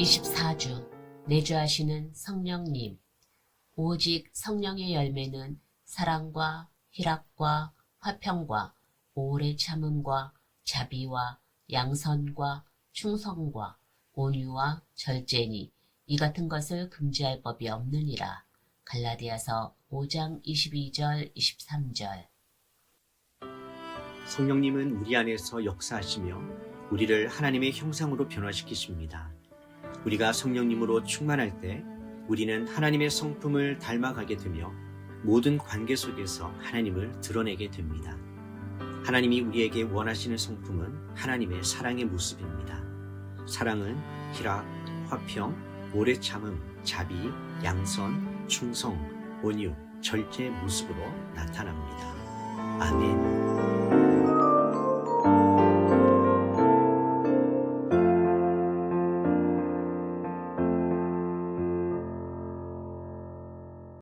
24주 내주하시는 성령님 오직 성령의 열매는 사랑과 희락과 화평과 오래 참음과 자비와 양선과 충성과 온유와 절제니 이 같은 것을 금지할 법이 없느니라. 갈라디아서 5장 22절 23절 성령님은 우리 안에서 역사하시며 우리를 하나님의 형상으로 변화시키십니다. 우리가 성령님으로 충만할 때 우리는 하나님의 성품을 닮아가게 되며 모든 관계 속에서 하나님을 드러내게 됩니다. 하나님이 우리에게 원하시는 성품은 하나님의 사랑의 모습입니다. 사랑은 희락, 화평, 오래 참음, 자비, 양선, 충성, 온유, 절제 모습으로 나타납니다.